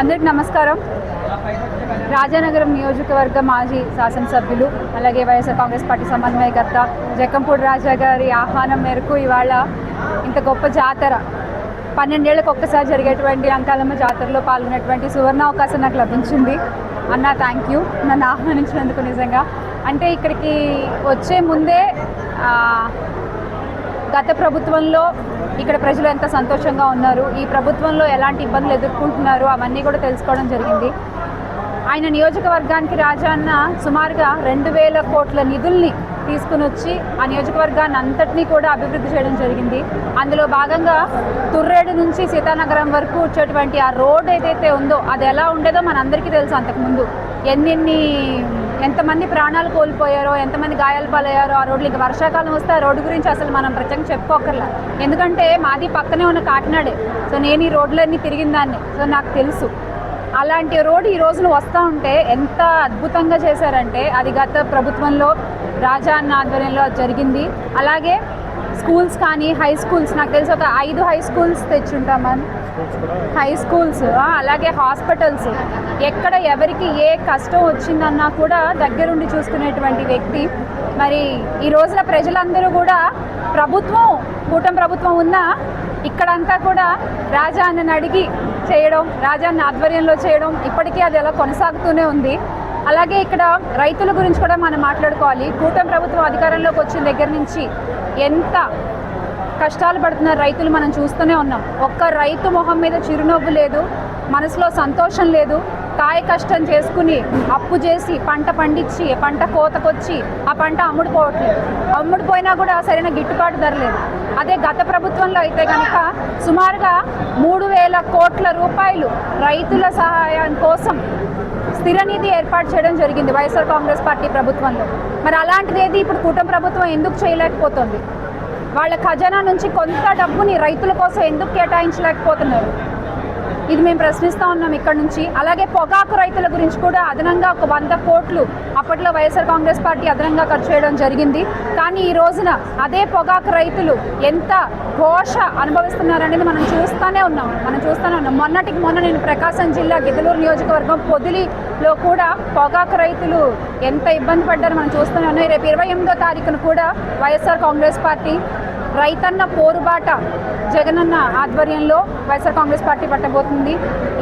అందరికి నమస్కారం. రాజానగరం నియోజకవర్గ మాజీ శాసనసభ్యులు అలాగే వైఎస్ఆర్ కాంగ్రెస్ పార్టీ సమన్వయకర్త జక్కంపూడి రాజా గారి ఆహ్వానం మేరకు ఇవాళ ఇంత గొప్ప జాతర పన్నెండేళ్ళకి ఒక్కసారి జరిగేటువంటి అంకాలమ్మ జాతరలో పాల్గొనేటువంటి సువర్ణ అవకాశం నాకు లభించింది. అన్న థ్యాంక్ యూ నన్ను ఆహ్వానించినందుకు నిజంగా. అంటే ఇక్కడికి వచ్చే ముందే గత ప్రభుత్వంలో ఇక్కడ ప్రజలు ఎంత సంతోషంగా ఉన్నారు ఈ ప్రభుత్వంలో ఎలాంటి ఇబ్బందులు ఎదుర్కొంటున్నారు అవన్నీ కూడా తెలుసుకోవడం జరిగింది. ఆయన నియోజకవర్గానికి రాజాన్న సుమారుగా రెండు వేల కోట్ల నిధుల్ని తీసుకుని వచ్చి ఆ నియోజకవర్గాన్ని అంతటినీ కూడా అభివృద్ధి చేయడం జరిగింది. అందులో భాగంగా తుర్రేడు నుంచి సీతానగరం వరకు వచ్చేటువంటి ఆ రోడ్ ఏదైతే ఉందో అది ఎలా ఉండేదో మనందరికీ తెలుసు అంతకుముందు. ఎన్నెన్ని ఎంతమంది ప్రాణాలు కోల్పోయారో ఎంతమంది గాయాలు పాలయ్యారో ఆ రోడ్లు ఇంకా వర్షాకాలం వస్తే ఆ రోడ్డు గురించి అసలు మనం ప్రత్యేకంగా చెప్పుకోకర్లా ఎందుకంటే మాది పక్కనే ఉన్న కాకినాడే. సో నేను ఈ రోడ్లన్నీ తిరిగిన దాన్ని. సో నాకు తెలుసు. అలాంటి రోడ్డు ఈ రోజున వస్తూ ఉంటే ఎంత అద్భుతంగా చేశారంటే అది గత ప్రభుత్వంలో రాజా అన్న ఆధ్వర్యంలో అది జరిగింది. అలాగే స్కూల్స్ కానీ హై స్కూల్స్ నాకు తెలిసి ఒక ఐదు హై స్కూల్స్ తెచ్చుంటాం మనం. హై స్కూల్స్ అలాగే హాస్పిటల్స్. ఎక్కడ ఎవరికి ఏ కష్టం వచ్చిందన్నా కూడా దగ్గరుండి చూసుకునేటువంటి వ్యక్తి. మరి ఈ రోజున ప్రజలందరూ కూడా ప్రభుత్వం కూటమి ప్రభుత్వం ఉన్నా ఇక్కడంతా కూడా రాజా అడిగి చేయడం రాజాన్ని ఆధ్వర్యంలో చేయడం ఇప్పటికీ అది ఎలా కొనసాగుతూనే ఉంది. అలాగే ఇక్కడ రైతుల గురించి కూడా మనం మాట్లాడుకోవాలి. కూటమి ప్రభుత్వం అధికారంలోకి వచ్చిన దగ్గర నుంచి ఎంత కష్టాలు పడుతున్న రైతులు మనం చూస్తూనే ఉన్నాం. ఒక్క రైతు మొహం మీద చిరునవ్వు లేదు మనసులో సంతోషం లేదు. కాయ కష్టం చేసుకుని అప్పు చేసి పంట పండించి పంట కోతకొచ్చి ఆ పంట అమ్ముడుపోవట్లేదు. అమ్ముడుపోయినా కూడా సరైన గిట్టుబాటు ధర లేదు. అదే గత ప్రభుత్వంలో అయితే కనుక సుమారుగా మూడు వేల కోట్ల రూపాయలు రైతుల సహాయం కోసం స్థిర నిధి ఏర్పాటు చేయడం జరిగింది వైఎస్ఆర్ కాంగ్రెస్ పార్టీ ప్రభుత్వంలో. మరి అలాంటిది ఏది ఇప్పుడు కూటమి ప్రభుత్వం ఎందుకు చేయలేకపోతుంది? వాళ్ళ ఖజానా నుంచి కొంత డబ్బుని రైతుల కోసం ఎందుకు కేటాయించలేకపోతున్నారు? ఇది మేము ప్రశ్నిస్తూ ఉన్నాం ఇక్కడ నుంచి. అలాగే పొగాకు రైతుల గురించి కూడా అదనంగా ఒక వంద కోట్లు అప్పట్లో వైఎస్ఆర్ కాంగ్రెస్ పార్టీ అదనంగా ఖర్చు చేయడం జరిగింది. కానీ ఈ రోజున అదే పొగాకు రైతులు ఎంత ఘోష అనుభవిస్తున్నారనేది మనం చూస్తూనే ఉన్నాం. మనం చూస్తూనే ఉన్నాం. మొన్నటికి మొన్న నేను ప్రకాశం జిల్లా గిద్దలూరు నియోజకవర్గం పొదిలిలో కూడా పొగాకు రైతులు ఎంత ఇబ్బంది పడ్డారో మనం చూస్తూనే ఉన్నాం. రేపు ఇరవై ఎనిమిదో తారీఖున కూడా వైఎస్ఆర్ కాంగ్రెస్ పార్టీ రైతన్న పోరుబాట జగనన్న ఆధ్వర్యంలో వైఎస్ఆర్ కాంగ్రెస్ పార్టీ పట్టబోతుంది.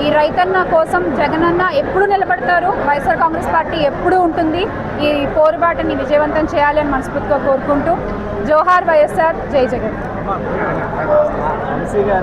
ఈ రైతన్న కోసం జగనన్న ఎప్పుడు నిలబడతారు? వైఎస్ఆర్ కాంగ్రెస్ పార్టీ ఎప్పుడు ఉంటుంది? ఈ పోరుబాటని విజయవంతం చేయాలని మనస్ఫూర్తిగా కోరుకుంటూ జోహార్ వైఎస్ఆర్ జై జగన్. వంశీ గారు